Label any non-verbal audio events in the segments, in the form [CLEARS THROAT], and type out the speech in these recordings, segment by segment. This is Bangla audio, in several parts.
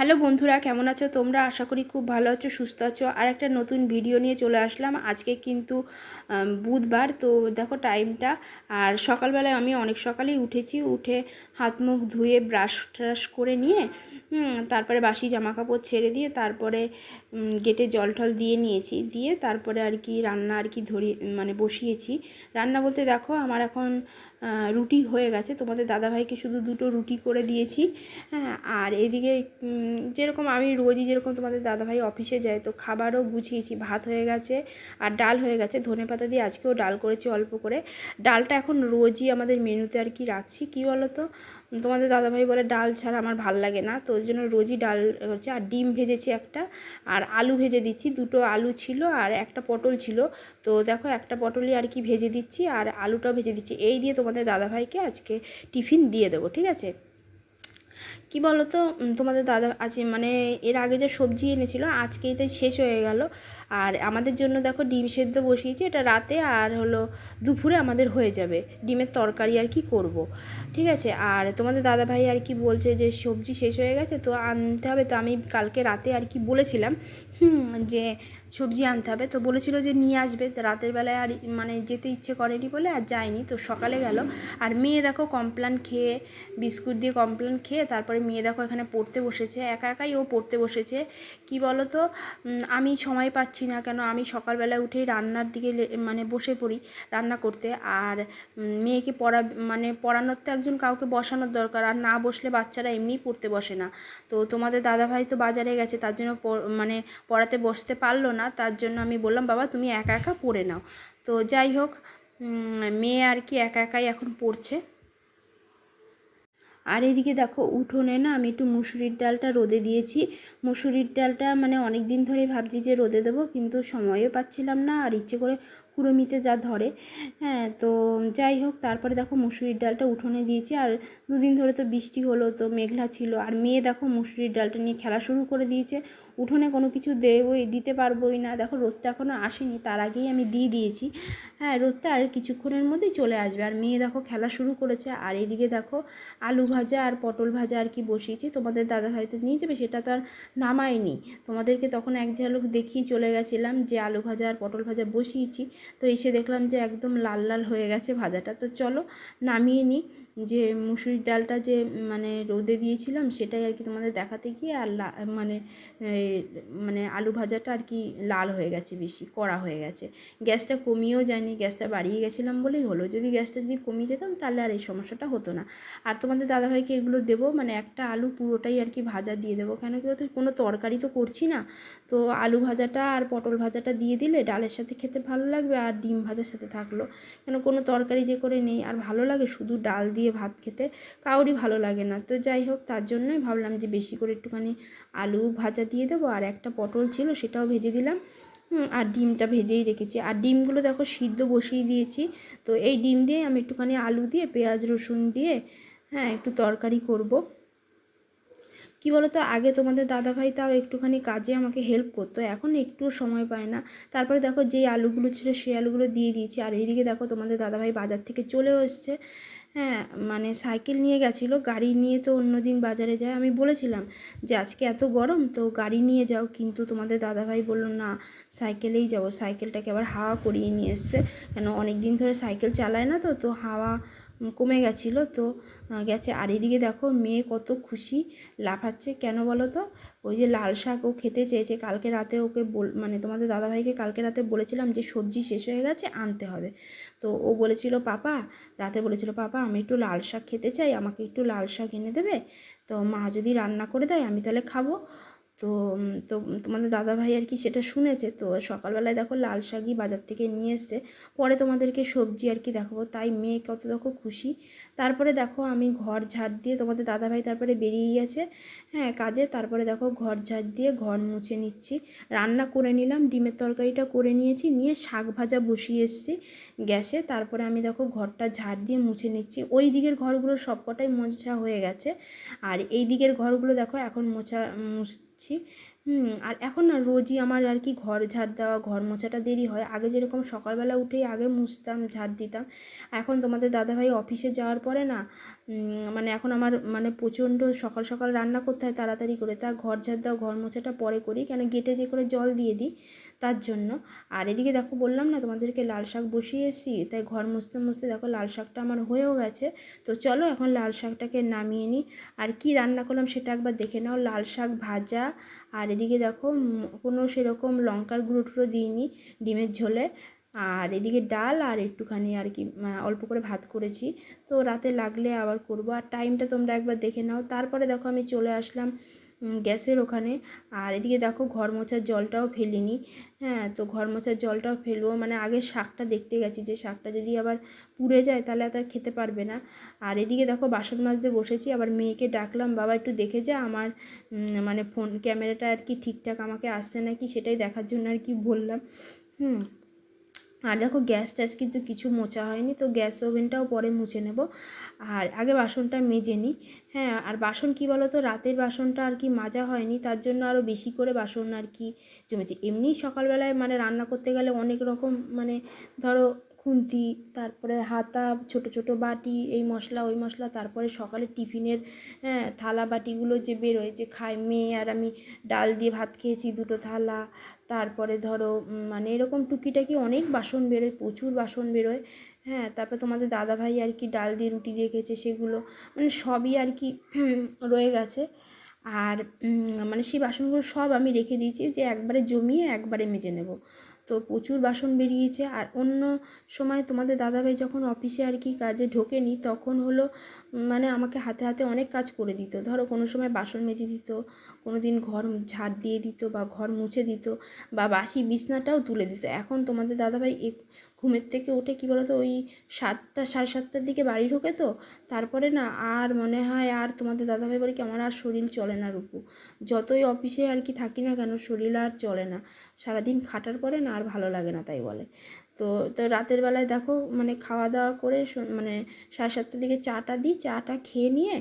হ্যালো বন্ধুরা, কেমন আছো তোমরা? আশা করি খুব ভালো আছো, সুস্থ আছো। আর একটা নতুন ভিডিও নিয়ে চলে আসলাম। আজকে কিন্তু বুধবার, তো দেখো টাইমটা আর সকালবেলায় আমি অনেক সকালেই উঠেছি। উঠে হাত মুখ ধুয়ে ব্রাশ ট্রাশ করে নিয়ে তারপরে বাসি জামা কাপড় ছেড়ে দিয়ে তারপরে গেটে জল টল দিয়ে নিয়েছি। দিয়ে তারপরে আর কি রান্না আর কি ধরি মানে বসিয়েছি। রান্না বলতে দেখো, আমার এখন রুটি হয়ে গেছে। তোমাদের দাদাভাইকে শুধু দুটো রুটি করে দিয়েছি। হ্যাঁ আর এদিকে যেরকম আমি রোজই যেরকম তোমাদের দাদাভাই অফিসে যায়, তো খাবারও গুছিয়েছি। ভাত হয়ে গেছে আর ডাল হয়ে গেছে। ধনে পাতা দিয়ে আজকেও ডাল করেছি অল্প করে। ডালটা এখন রোজই আমাদের মেনুতে আর কি রাখছি। কী বলো তো তোমাদের দাদাভাই বলে ডাল ছাড়া আমার ভালো লাগে না, তো ওই জন্য রোজই ডাল হচ্ছে, আর ডিম ভেজেছি একটা, আর আলু ভেজে দিচ্ছি, দুটো আলু ছিল আর একটা পটল ছিল, তো দেখো একটা পটলই আর কি ভেজে দিচ্ছি, আর আলুটাও ভেজে দিচ্ছি, এই দিয়ে তোমাদের দাদাভাইকে আজকে টিফিন দিয়ে দেবো, ঠিক আছে? কি বলো তো তোমাদের দাদা আছে মানে এর আগে যে সবজি এনেছিল, আজকেই তাই শেষ হয়ে গেল। আর আমাদের জন্য দেখো ডিম সেদ্ধ বসিয়েছি, এটা রাতে আর হলো দুপুরে আমাদের হয়ে যাবে। ডিমের তরকারি আর কি করব। ঠিক আছে? আর তোমাদের দাদা ভাই আর কি বলছে যে সবজি শেষ হয়ে গেছে, তো আনতে হবে। তো আমি কালকে রাতে আর কি বলেছিলাম যে সবজি আনতে হবে। তো বলেছিল যে নিয়ে আসবে। রাতের বেলায় আর মানে যেতে ইচ্ছে করেনি বলে আর যায়নি। তো সকালে গেল। আর মেয়ে দেখো কমপ্লান খেয়ে, বিস্কুট দিয়ে কমপ্লান খেয়ে, তারপরে মেয়ে দেখো এখানে পড়তে বসেছে। একা একাই ও পড়তে বসেছে। কি বলো তো আমি সময় পাচ্ছি না কেন? আমি সকালবেলায় উঠেই রান্নার দিকে মানে বসে পড়ি রান্না করতে। আর মেয়েকে পড়া মানে পড়ানোর তো একজন কাউকে বসানোর দরকার। আর না বসলে বাচ্চারা এমনিই পড়তে বসে না। তো তোমাদের দাদাভাই তো বাজারে গেছে, তার জন্য মানে পড়াতে বসতে পারল না। তার জন্য আমি বললাম, বাবা, তুমি একা একা পড়ে নাও। তো যাই হোক মেয়ে আর কি একা একাই এখন পড়ছে। আর এদিকে দেখো, উঠোনে না আমি একটু মুসুরির ডালটা রোদে দিয়েছি। মুসুরির ডালটা মানে অনেক দিন ধরেই ভাবছি যে রোদে দেবো, কিন্তু সময়ও পাচ্ছিলাম না, আর ইচ্ছে করে কুড়োমিতে যা ধরে হ্যাঁ তো যাই হোক, তারপরে দেখো মুসুরির ডালটা উঠোনে দিয়েছি, আর দুদিন ধরে তো বৃষ্টি হলো, তো মেঘলা ছিল, আর মেয়ে দেখো মুসুরির ডালটা নিয়ে খেলা শুরু করে দিয়েছে, উঠোনে কোনো কিছু দেবই, দিতে পারবোই না, দেখো রোদটা এখনও আসেনি, তার আগেই আমি দিয়ে দিয়েছি হ্যাঁ রোদটা আর কিছুক্ষণের মধ্যেই চলে আসবে, আর মেয়ে দেখো খেলা শুরু করেছে, আর এদিকে দেখো আলু ভাজা আর পটল ভাজা আর কি বসিয়েছি, তোমাদের দাদা হয়তো নিয়ে যাবে, সেটা তো আর নামায়নি, তোমাদেরকে তখন এক ঝালক দেখিয়ে চলে গেছিলাম যে আলু ভাজা আর পটল ভাজা বসিয়েছি তো এসে দেখলাম যে একদম লাল লাল হয়ে গেছে ভাজাটা। তো চলো নামিয়ে নিই। যে মুসুরির ডালটা যে মানে রোদে দিয়েছিলাম, সেটাই আর কি তোমাদের দেখাতে গিয়ে আর মানে মানে আলু ভাজাটা আর কি লাল হয়ে গেছে বেশি, কড়া হয়ে গেছে। গ্যাসটা কমিয়েও যায়নি, গ্যাসটা বাড়িয়ে গেছিলাম বলেই হলো। যদি গ্যাসটা যদি কমিয়ে যেতাম তাহলে আর এই সমস্যাটা হতো না। আর তোমাদের দাদাভাইকে এগুলো দেবো মানে একটা আলু পুরোটাই আর কি ভাজা দিয়ে দেবো। কেন কি বলতো, কোনো তরকারি তো করছি না। তো আলু ভাজাটা আর পটল ভাজাটা দিয়ে দিলে ডালের সাথে খেতে ভালো লাগবে আর ডিম ভাজার সাথে থাকল। কেন কোনো তরকারি যে করে নেই, আর ভালো লাগে শুধু ডাল দিয়ে ভাত খেতে কাউরই ভালো লাগে না। তো যাই হোক, তার জন্যই ভাবলাম যে বেশি করে একটুখানি আলু ভাজা দিয়ে দেবো, আর একটা পটল ছিল সেটাও ভেজে দিলাম। আর ডিমটা ভেজেই রেখেছি। আর ডিমগুলো দেখো সিদ্ধ বসিয়ে দিয়েছি। তো এই ডিম দিয়ে আমি একটুখানি আলু দিয়ে, পেঁয়াজ রসুন দিয়ে হ্যাঁ একটু তরকারি করব। কি বলো তো আগে তোমাদের দাদাভাই তাও একটুখানি কাজে আমাকে হেল্প করতো, এখন একটু সময় পায় না। তারপরে দেখো যেই আলুগুলো ছিল সেই আলুগুলো দিয়ে দিয়েছি। আর এইদিকে দেখো তোমাদের দাদাভাই বাজার থেকে চলেও এসছে। হ্যাঁ মানে সাইকেল নিয়ে গেছিল, গাড়ি নিয়ে তো অন্যদিন বাজারে যায়। আমি বলেছিলাম যে আজকে এত গরম, তো গাড়ি নিয়ে যাও। কিন্তু তোমাদের দাদাভাই বলল, না, সাইকেলেই যাব। সাইকেলটাকে আবার হাওয়া করিয়ে নিয়ে এসছে। কেন অনেক দিন ধরে সাইকেল চালায় না তো তো হাওয়া কমে গেছিল তো গেছে। আর এদিকে দেখো, মেয়ে কত খুশি লাফাচ্ছে। কেন বলো তো? ওই যে লাল শাক ও খেতে চেয়েছে। কালকে রাতে ওকে বল মানে তোমাদের দাদাভাইকে কালকে রাতে বলেছিলাম যে সবজি শেষ হয়ে গেছে, আনতে হবে। তো ও বলেছিল, পাপা, রাতে বলেছিল, পাপা, আমি একটু লাল শাক খেতে চাই। আমাকে একটু লাল শাক এনে দেবে। তো মা যদি রান্না করে দেয়, আমি তাহলে খাব। তো তো তোমাদের দাদাভাই আর কি সেটা শুনেছে। তো সকালবেলায় দেখো লাল শাকই বাজার থেকে নিয়ে এসছে। পরে তোমাদেরকে সবজি আর কি দেখাবো। তাই মেয়ে কত দেখো খুশি। তারপরে দেখো আমি ঘর ঝাড় দিয়ে তোমাদের দাদাভাই তারপরে বেরিয়ে গেছে। হ্যাঁ কাজে তারপরে দেখো ঘর ঝাড় দিয়ে ঘর মুছে নিচ্ছি। রান্না করে নিলাম, ডিমের তরকারিটা করে নিয়েছি, নিয়ে শাক ভাজা বসিয়ে এসেছি গ্যাসে। তারপরে আমি দেখো ঘরটা ঝাড় দিয়ে মুছে নিচ্ছি। ওই দিকের ঘরগুলো সবকটাই মোছা হয়ে গেছে। আর এই দিকের ঘরগুলো দেখো এখন মোছা, মুছছি। আর এখন না রোজই আমার আর কি ঘর ঝাড় দেওয়া, ঘর মোছাটা দেরি হয়। আগে যেরকম সকালবেলা উঠেই আগে মুছতাম, ঝাড় দিতাম। এখন তোমাদের দাদাভাই অফিসে যাওয়ার পরে না মানে এখন আমার মানে প্রচণ্ড সকাল সকাল রান্না করতে হয় তাড়াতাড়ি করে। তা ঘর ঝাড় দাও, ঘর মোছাটা পরে করি, কেন গেটে যে করে জল দিয়ে দিই তার জন্য। আর এদিকে দেখো বললাম না তোমাদেরকে লাল শাক বসিয়ে এসেছি, তাই ঘর মুছতে মুছতে দেখো লাল শাকটা আমার হয়েও গেছে। তো চলো এখন লাল শাকটাকে নামিয়ে নিই। আর কি রান্না করলাম সেটা একবার দেখে নাও, লাল শাক ভাজা। আর এদিকে দেখো কোনো সেরকম লঙ্কার গুঁড়ো টুড়ো দিইনি, ডিমের ঝোলে। আর এদিকে ডাল আর একটুখানি আর কি অল্প করে ভাত করেছি। তো রাতে লাগলে আবার করব। আর টাইমটা তোমরা একবার দেখে নাও। তারপরে দেখো আমি চলে আসলাম গ্যাসের ওখানে। আর এদিকে দেখো ঘর মোছার জলটাও ফেলিনি। হ্যাঁ তো ঘর মোছার জলটাও ফেলব। মানে আগে শাকটা দেখতে গেছি যে শাকটা যদি আবার পুড়ে যায় তাহলে আর খেতে পারবে না। আর এদিকে দেখো বাসন মাজতে বসেছি। আবার মেয়েকে ডাকলাম, বাবা, একটু দেখে যা। আমার মানে ফোন ক্যামেরাটা আর কি ঠিকঠাক আমাকে আসছে নাকি? সেটাই দেখার জন্য আর কি বললাম। হুম আর দেখো গ্যাস ট্যাস কিন্তু কিছু মোছা হয়নি, তো গ্যাস ওভেনটাও পরে মুছে নেব। আর আগে বাসনটা মেজে নিই হ্যাঁ আর বাসন কি বলো তো রাতের বাসনটা আর কি মাজা হয়নি, তার জন্য আরও বেশি করে বাসন আর কি জমেছে। এমনি সকালবেলায় মানে রান্না করতে গেলে অনেক রকম মানে ধরো খুন্তি, তারপরে হাতা, ছোট ছোট বাটি, এই মশলা, ওই মশলা, তারপরে সকালে টিফিনের হ্যাঁ থালা বাটিগুলো যে বেরোয়, যে খায় মেয়ে আর আমি ডাল দিয়ে ভাত খেয়েছি, দুটো থালা তারপরে ধরো মানে এরকম টুকিটাকি অনেক বাসন বেরোয়, প্রচুর বাসন বেরোয়। হ্যাঁ তারপর তোমাদের দাদাভাই আর কি ডাল দিয়ে রুটি দিয়ে খেয়েছে সেগুলো মানে সবই আর কি [CLEARS THROAT] রয়ে গেছে। আর মানে সেই বাসনগুলো সব আমি রেখে দিয়েছি যে একবারে জমিয়ে একবারে মেজে নেব। তো প্রচুর বাসন বেরিয়েছে। আর অন্য সময় তোমাদের দাদাভাই যখন অফিসে আর কি কাজে ঢোকেনি, তখন হলো মানে আমাকে হাতে হাতে অনেক কাজ করে দিত। ধরো কোনো সময় বাসন মেজে দিত, কোনো দিন ঘর ঝাড় দিয়ে দিত বা ঘর মুছে দিত বা বাসি বিছনাটাও তুলে দিত। এখন তোমাদের দাদাভাই ঘুমের থেকে উঠে কী বলতো ওই সাতটা, সাড়ে সাতটার দিকে বাড়ি ঢোকে তো, তারপরে না আর মনে হয় আর তোমাদের দাদাভাই বলে কি, আমার আর শরীর চলে না রূপু। যতই অফিসে আর কি থাকি না কেন, শরীর আর চলে না। সারাদিন খাটার পরে না আর ভালো লাগে না তাই বলে। তো তো রাতের বেলায় দেখো মানে খাওয়া দাওয়া করে মানে সাড়ে সাতটার দিকে চাটা দিই, চাটা খেয়ে নিয়ে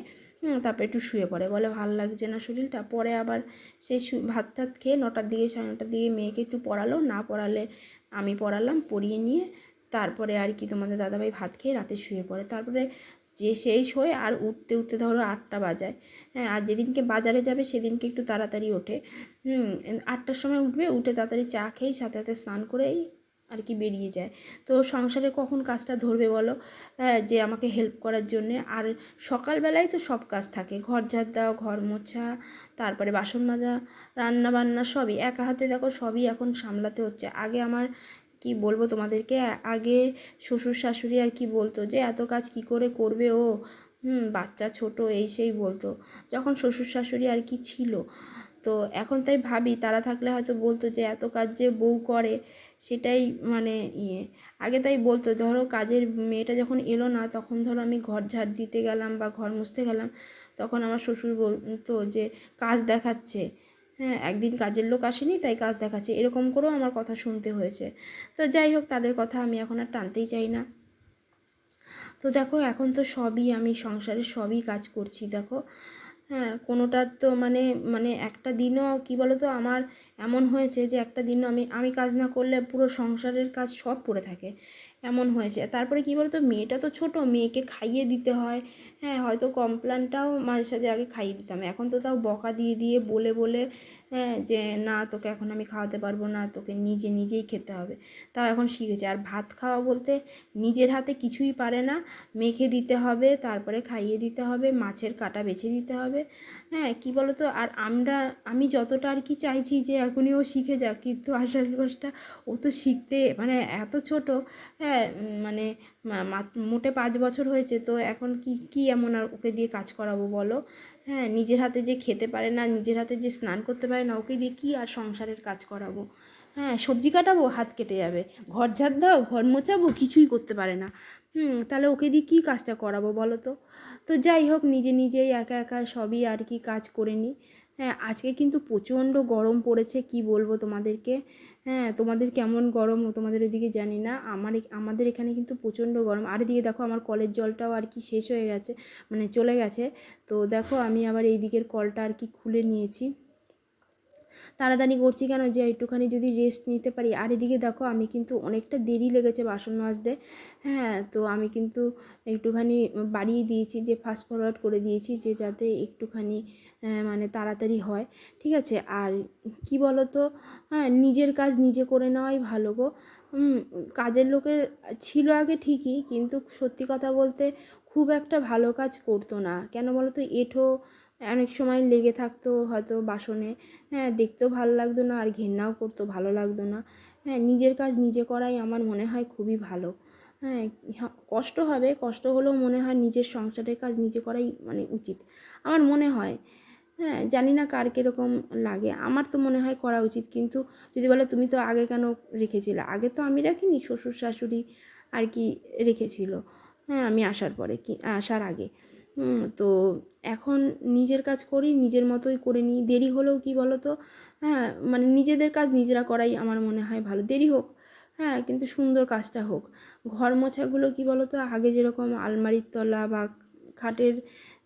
তারপর একটু শুয়ে পড়ে। বলে ভালো লাগছে না শরীরটা। পরে আবার সেই শু- ভাত টাত খেয়ে নটার দিকে, সাড়ে নটার দিকে মেয়েকে একটু পড়ালো। না পড়ালে আমি পড়ালাম, পড়িয়ে নিয়ে তারপরে আর কি তোমাদের দাদাভাই ভাত খেয়ে রাতে শুয়ে পড়ে। তারপরে যে সেই শোয় আর উঠতে উঠতে ধরো আটটা বাজায়। হ্যাঁ আর যেদিনকে বাজারে যাবে সেদিনকে একটু তাড়াতাড়ি ওঠে। আটটার সময় উঠবে, উঠে তাড়াতাড়ি চা খেয়ে সাথে সাথে স্নান করেই আর কি বেরিয়ে যায়। তো সংসারে কখন কাজটা ধরবে বলো? হ্যাঁ যে আমাকে হেল্প করার জন্যে। আর সকালবেলায় তো সব কাজ থাকে। ঘর ঝাড় দেওয়া ঘর মোছা, তারপরে বাসন মাজা, রান্না বান্না সবই একা হাতে দেখো সবই এখন সামলাতে হচ্ছে। আগে আমার কি বলব তোমাদেরকে? আগে শ্বশুর শাশুড়ি আর কি বলতো যে, এত কাজ কি করে করবে ও? হুম, বাচ্চা ছোট, এই সেই বলতো। যখন শ্বশুর শাশুড়ি আর কি ছিল। তো এখন তাই ভাবি, তারা থাকলে হয়তো বলতো যে, এত কাজ যে বউ করে সেটাই মানে ইয়ে। আগে তাই বলতো, ধরো কাজের মেয়েটা যখন এলো না, তখন ধরো আমি ঘর ঝাড় দিতে গেলাম বা ঘর মুছতে গেলাম, তখন আমার শ্বশুর বলতো যে, কাজ দেখাচ্ছে। হ্যাঁ একদিন কাজের লোক আসেনি, তাই কাজ দেখাচ্ছে। এরকম করেও আমার কথা শুনতে হয়েছে। তো যাই হোক, তাদের কথা আমি এখন আর টানতেই চাই না। তো দেখো, এখন তো সবই আমি সংসারে সবই কাজ করছি, দেখো। হ্যাঁ কোনোটার তো মানে মানে একটা দিনও কী বলো তো আমার এমন হয়েছে যে একটা দিনও আমি আমি কাজ না করলে পুরো সংসারের কাজ সব পড়ে থাকে। এমন হয়েছে। তারপরে কি বলতো? মেয়েটা তো ছোট, মেয়েকে খাইয়ে দিতে হয়। হ্যাঁ হয়তো কমপ্লানটাও মাঝে সাঝে আগে খাইয়ে দিতাম। এখন তো তাও বকা দিয়ে দিয়ে বলে বলে হ্যাঁ যে না, তোকে এখন আমি খাওয়াতে পারব না, তোকে নিজে নিজেই খেতে হবে। তাও এখন শিখেছে। আর ভাত খাওয়া বলতে নিজের হাতে কিছুই পারে না। মেখে দিতে হবে, তারপরে খাইয়ে দিতে হবে, মাছের কাটা বেছে দিতে হবে। হ্যাঁ কি বলো তো আর আমরা, আমি যতটা আর কি চাইছি যে এখনই ও শিখে যাক, কিন্তু আসল কথা ও তো শিখতে মানে এত ছোট হ্যাঁ মানে মোটে পাঁচ বছর হয়েছে, তো এখন কি কি এমন আর ওকে দিয়ে কাজ করাবো বলো? হ্যাঁ নিজের হাতে যে খেতে পারে না, নিজের হাতে যে স্নান করতে পারে না, ওকে দিয়ে কী আর সংসারের কাজ করাবো? হ্যাঁ সবজি কাটাবো, হাত কেটে যাবে। ঘর ঝাড় দাও, ঘর মোচাবো কিছুই করতে পারে না। হুম, তাহলে ওকে দিয়ে কী কাজটা করাবো বলো তো? তো যাই হোক, নিজে নিজেই একা একা সবই আর কি কাজ করে নিই। হ্যাঁ আজকে কিন্তু প্রচণ্ড গরম পড়েছে, কি বলব তোমাদেরকে? হ্যাঁ তোমাদের কেমন গরম তোমাদের ওইদিকে জানি না। আমার আমাদের এখানে কিন্তু প্রচণ্ড গরম। আর এদিকে দেখো, আমার কলের জলটাও আর কি শেষ হয়ে গেছে মানে চলে গেছে। তো দেখো, আমি আবার এই দিকের কলটা আর কি খুলে নিয়েছি। তাড়াতাড়ি করছি কেন? যে একটুখানি যদি রেস্ট নিতে পারি। আর এদিকে দেখো, আমি কিন্তু অনেকটা দেরি লেগেছে বাসন মাজতে। হ্যাঁ তো আমি কিন্তু একটুখানি বাড়িয়ে দিয়েছি, যে ফাস্ট ফরওয়ার্ড করে দিয়েছি, যে যাতে একটুখানি মানে তাড়াতাড়ি হয়। ঠিক আছে? আর কি বলো তো হ্যাঁ নিজের কাজ নিজে করে নেওয়াই ভালো গো। কাজের লোকের ছিল আগে ঠিকই, কিন্তু সত্যি কথা বলতে খুব একটা ভালো কাজ করতো না। কেন বলো তো এঁঠো অনেক সময় লেগে থাকতো হয়তো বাসনে। হ্যাঁ দেখতেও ভালো লাগতো না আর ঘেন্নাও করতো, ভালো লাগতো না। হ্যাঁ নিজের কাজ নিজে করাই আমার মনে হয় খুবই ভালো। হ্যাঁ কষ্ট হবে, কষ্ট হলেও মনে হয় নিজের সংসারের কাজ নিজে করাই মানে উচিত। আমার মনে হয় হ্যাঁ জানি না কার কীরকম লাগে, আমার তো মনে হয় করা উচিত। কিন্তু যদি বলে তুমি তো আগে কেন রেখেছিলে? আগে তো আমি রাখিনি, শ্বশুর শাশুড়ি আর কি রেখেছিল। হ্যাঁ আমি আসার পরে, কি, আসার আগে। তো এখন নিজের কাজ করি নিজের মতোই করে নিই। দেরি হলেও কি বলো তো হ্যাঁ মানে নিজেদের কাজ নিজেরা করাই আমার মনে হয় ভালো। দেরি হোক হ্যাঁ কিন্তু সুন্দর কাজটা হোক। ঘর মোছাগুলো কি বলো তো আগে যেরকম আলমারির তলা বা খাটের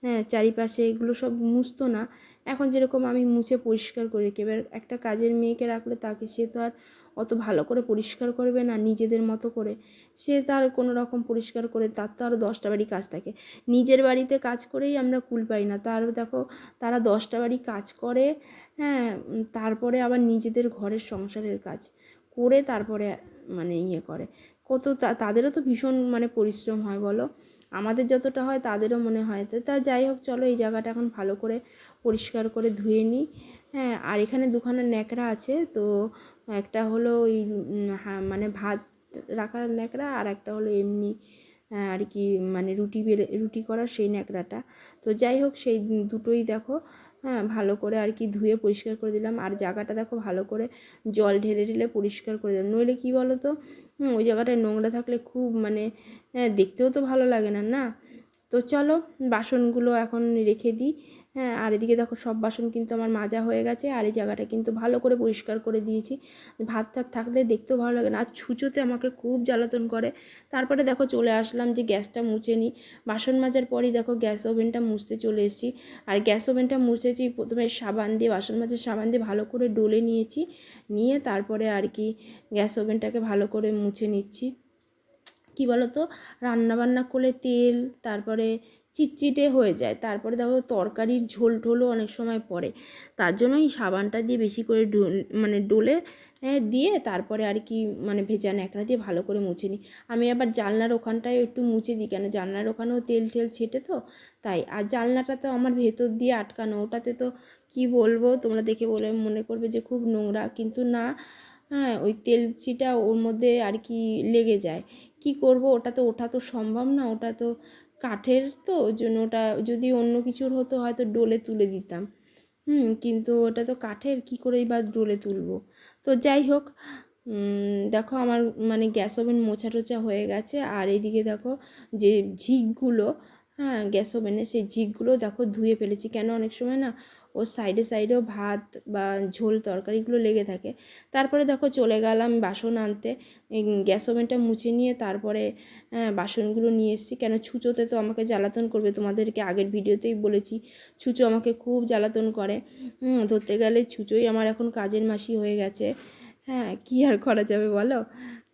হ্যাঁ, চারিপাশে এগুলো সব মুছতো না। এখন যেরকম আমি মুছে পরিষ্কার করে এবার একটা কাজের মেয়েকে রাখলে তাকে সে তো আর অত ভালো করে পরিষ্কার করবে না নিজেদের মতো করে। সে তার কোনো রকম পরিষ্কার করে তার তো আরও দশটা বাড়ি কাজ থাকে। নিজের বাড়িতে কাজ করেই আমরা কুল পাই না। তার দেখো, তারা দশটা বাড়ি কাজ করে হ্যাঁ তারপরে আবার নিজেদের ঘরের সংসারের কাজ করে তারপরে মানে ইয়ে করে। কত তাদেরও তো ভীষণ মানে পরিশ্রম হয়, বলো? আমাদের যতটা হয় তাদেরও মনে হয়। তো, তা যাই হোক, চলো এই জায়গাটা এখন ভালো করে পরিষ্কার করে ধুয়ে নিই। হ্যাঁ আর এখানে দুখানা ন্যাকড়া আছে, তো একটা হলো ওই মানে ভাত রাখার ন্যাকড়া আর একটা হলো এমনি আর কি মানে রুটি বেলে রুটি করার সেই ন্যাকড়াটা। তো যাই হোক, সেই দুটোই দেখো হ্যাঁ ভালো করে আর কি ধুয়ে পরিষ্কার করে দিলাম। আর জায়গাটা দেখো ভালো করে জল ঢেলে ঢেলে পরিষ্কার করে দিলাম। নইলে কী বলো তো ওই জায়গাটায় নোংরা থাকলে খুব মানে দেখতেও তো ভালো লাগে না না? তো চলো, বাসনগুলো এখন রেখে দিই। হ্যাঁ আর এদিকে দেখো সব বাসন কিন্তু আমার মাজা হয়ে গেছে, আর এই জায়গাটা কিন্তু ভালো করে পরিষ্কার করে দিয়েছি। ভাত টাত থাকলে দেখতেও ভালো লাগে না, আর ছুঁচোতে আমাকে খুব জ্বালাতন করে। তারপরে দেখো চলে আসলাম যে গ্যাসটা মুছে নিই। বাসন মাজার পরই দেখো গ্যাস ওভেনটা মুছতে চলে এসেছি। আর গ্যাস ওভেনটা মুছেছি, প্রথমে সাবান দিয়ে, বাসন মাজার সাবান দিয়ে ভালো করে ডলে নিয়েছি। নিয়ে তারপরে আর কি গ্যাস ওভেনটাকে ভালো করে মুছে নিচ্ছি। কী বলো তো রান্না বান্না করলে তেল, তারপরে চিটচিটে হয়ে যায়। তারপরে দেখো তরকারির ঝোল ঢোলও অনেক সময় পড়ে। তার জন্য এই সাবানটা দিয়ে বেশি করে মানে ডোলে দিয়ে তারপরে আর কি মানে ভেজা ন্যাকড়া দিয়ে ভালো করে মুছে নিই। আমি আবার জানলার ওখানটায় একটু মুছে দিই কেন? জানলার ওখানেও তেল টেল ছেটে তো? তাই। আর জানলাটা তো আমার ভেতর দিয়ে আটকানো। ওটাতে তো কি বলব? তোমরা দেখে বলে মনে করবে যে খুব নোংরা। কিন্তু না হ্যাঁ ওই তেল ছিটা ওর মধ্যে আর কি লেগে যায়। কি করব? ওটা তো ওঠা তো সম্ভব না। ওটা তো কাঠের তো, ওই জন্য ওটা যদি অন্য কিছুর হতো হয়তো ডোলে তুলে দিতাম। হুম, কিন্তু ওটা তো কাঠের, কী করেই বা ডোলে তুলবো? তো যাই হোক দেখো আমার মানে গ্যাস ওভেন মোছা টোচা হয়ে গেছে। আর এইদিকে দেখো যে ঝিকগুলো হ্যাঁ গ্যাস ওভেনে সেই ঝিকগুলো দেখো ধুয়ে ফেলেছি। কেন অনেক সময় না ওর সাইডে সাইডেও ভাত বা ঝোল তরকারিগুলো লেগে থাকে। তারপরে দেখো চলে গেলাম বাসন আনতে। গ্যাস ওভেনটা মুছে নিয়ে তারপরে হ্যাঁ, বাসনগুলো নিয়ে এসেছি। কেন ছুঁচোতে তো আমাকে জ্বালাতন করবে তোমাদেরকে আগের ভিডিওতেই বলেছি। ছুঁচো আমাকে খুব জ্বালাতন করে। ধরতে গেলে ছুঁচোই আমার এখন কাজের মাসি হয়ে গেছে। হ্যাঁ কী আর করা যাবে বলো?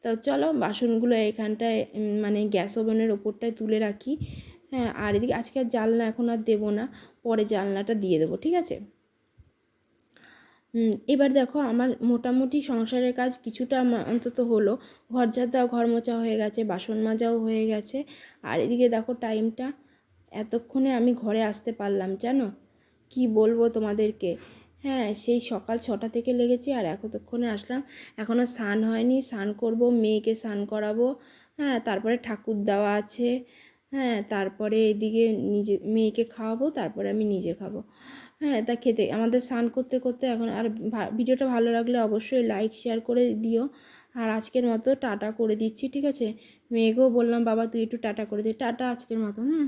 তো চলো বাসনগুলো এখানটায় মানে গ্যাস ওভেনের ওপরটায় তুলে রাখি। হ্যাঁ আর এদিকে আজকে আর জানলা এখন আর দেবো না। পরে জানলাটা দিয়ে দেবো, ঠিক আছে? এবার দেখো আমার মোটামুটি সংসারের কাজ কিছুটা অন্তত হলো। ঘর ঝাড় ঘর মোছা হয়ে গেছে, বাসন মাজাও হয়ে গেছে। আর এদিকে দেখো টাইমটা, এতক্ষণে আমি ঘরে আসতে পারলাম, জানো? কি বলব তোমাদেরকে? হ্যাঁ সেই সকাল ছটা থেকে লেগেছে আর এতক্ষণে আসলাম। এখনও স্নান হয়নি, স্নান করব, মেয়েকে স্নান করাবো। হ্যাঁ তারপরে ঠাকুর দেওয়া আছে। হ্যাঁ তারপরে এদিকে নিজে, মেয়েকে খাওয়াবো, তারপরে আমি নিজে খাব। হ্যাঁ তা খেতে, আমাদের স্নান করতে করতে এখন আর ভিডিওটা ভালো লাগলে অবশ্যই লাইক শেয়ার করে দিও। আর আজকের মতো টাটা করে দিচ্ছি, ঠিক আছে? মেয়েকেও বললাম, বাবা, তুই একটু টাটা করে দে। টাটা আজকের মতো, হুম?